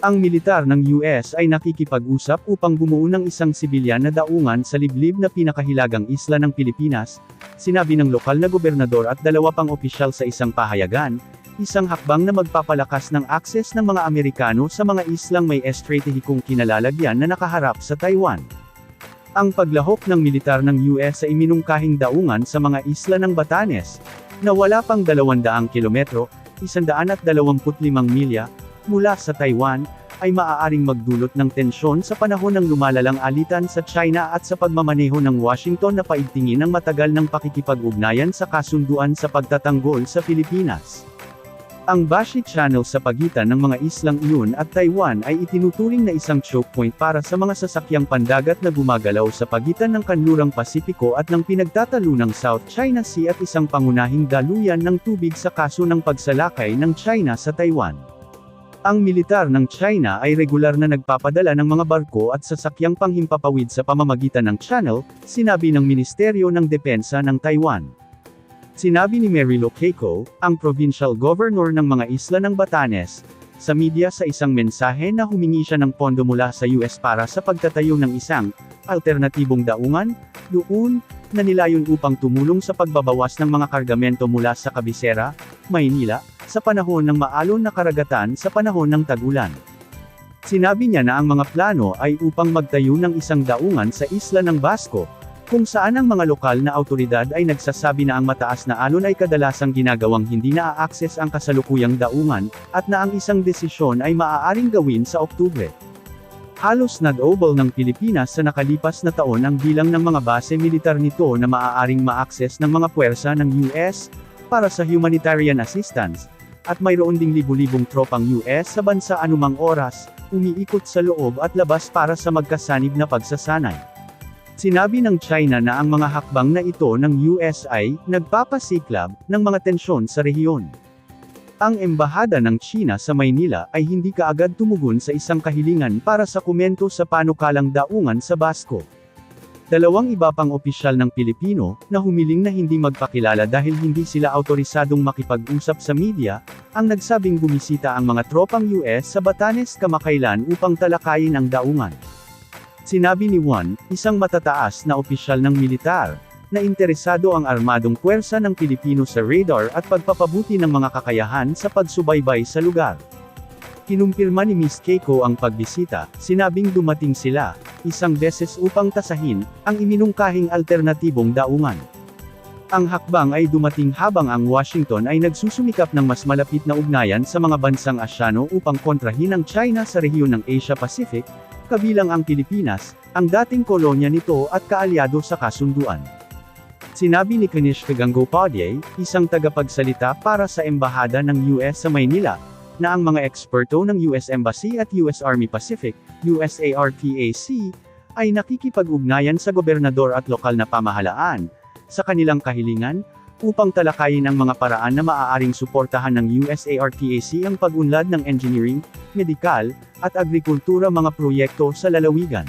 Ang militar ng US ay nakikipag-usap upang bumuo ng isang sibilyan na daungan sa liblib na pinakahilagang isla ng Pilipinas, sinabi ng lokal na gobernador at dalawa pang opisyal sa isang pahayagan, isang hakbang na magpapalakas ng akses ng mga Amerikano sa mga islang may estratehikong kinalalagyan na nakaharap sa Taiwan. Ang paglahok ng militar ng US sa iminungkahing daungan sa mga isla ng Batanes, na wala pang 200 kilometro, 125 milya, mula sa Taiwan, ay maaaring magdulot ng tensyon sa panahon ng lumalalang alitan sa China at sa pagmamaneho ng Washington na paigtingin ang matagal ng pakikipag-ugnayan sa kasunduan sa pagtatanggol sa Pilipinas. Ang Bashi Channel sa pagitan ng mga islang iyon at Taiwan ay itinuturing na isang choke point para sa mga sasakyang pandagat na gumagalaw sa pagitan ng kanlurang Pasipiko at ng pinagtatalo ng South China Sea at isang pangunahing daluyan ng tubig sa kaso ng pagsalakay ng China sa Taiwan. Ang militar ng China ay regular na nagpapadala ng mga barko at sasakyang panghimpapawid sa pamamagitan ng channel, sinabi ng Ministeryo ng Depensa ng Taiwan. Sinabi ni Mary Lo Keiko, ang provincial governor ng mga isla ng Batanes, sa media sa isang mensahe na humingi siya ng pondo mula sa US para sa pagtatayo ng isang alternatibong daungan, doon, na nilayon upang tumulong sa pagbabawas ng mga kargamento mula sa Kabisera, Maynila, sa panahon ng maalon na karagatan sa panahon ng tagulan. Sinabi niya na ang mga plano ay upang magtayo ng isang daungan sa isla ng Basco, kung saan ang mga lokal na autoridad ay nagsasabi na ang mataas na alon ay kadalasang ginagawang hindi na-access ang kasalukuyang daungan, at na ang isang desisyon ay maaaring gawin sa Oktubre. Halos nag-obol ng Pilipinas sa nakalipas na taon ang bilang ng mga base militar nito na maaaring ma-access ng mga puwersa ng US, para sa humanitarian assistance, at mayroon ding libu-libong tropang US sa bansa anumang oras, umiikot sa loob at labas para sa magkasanib na pagsasanay. Sinabi ng China na ang mga hakbang na ito ng US ay nagpapasiklab ng mga tensyon sa rehiyon. Ang embahada ng China sa Maynila ay hindi kaagad tumugon sa isang kahilingan para sa komento sa panukalang daungan sa Basco. Dalawang iba pang opisyal ng Pilipino, na humiling na hindi magpakilala dahil hindi sila autorisadong makipag-usap sa media, ang nagsabing bumisita ang mga tropang US sa Batanes kamakailan upang talakayin ang daungan. Sinabi ni Juan, isang matataas na opisyal ng militar, na interesado ang armadong puwersa ng Pilipino sa radar at pagpapabuti ng mga kakayahan sa pagsubaybay sa lugar. Kinumpirma ni Miss Keiko ang pagbisita, sinabing dumating sila, isang beses upang tasahin, ang iminungkahing alternatibong daungan. Ang hakbang ay dumating habang ang Washington ay nagsusumikap ng mas malapit na ugnayan sa mga bansang Asyano upang kontrahin ang China sa rehiyon ng Asia-Pacific, kabilang ang Pilipinas, ang dating kolonya nito at kaalyado sa kasunduan. Sinabi ni Kanishka Gangopadhyay, isang tagapagsalita para sa Embahada ng US sa Maynila, na ang mga eksperto ng US Embassy at US Army Pacific, USARPAC, ay nakikipag-ugnayan sa gobernador at lokal na pamahalaan, sa kanilang kahilingan, upang talakayin ang mga paraan na maaaring suportahan ng USARPAC ang pag-unlad ng engineering, medikal, at agrikultura mga proyekto sa lalawigan.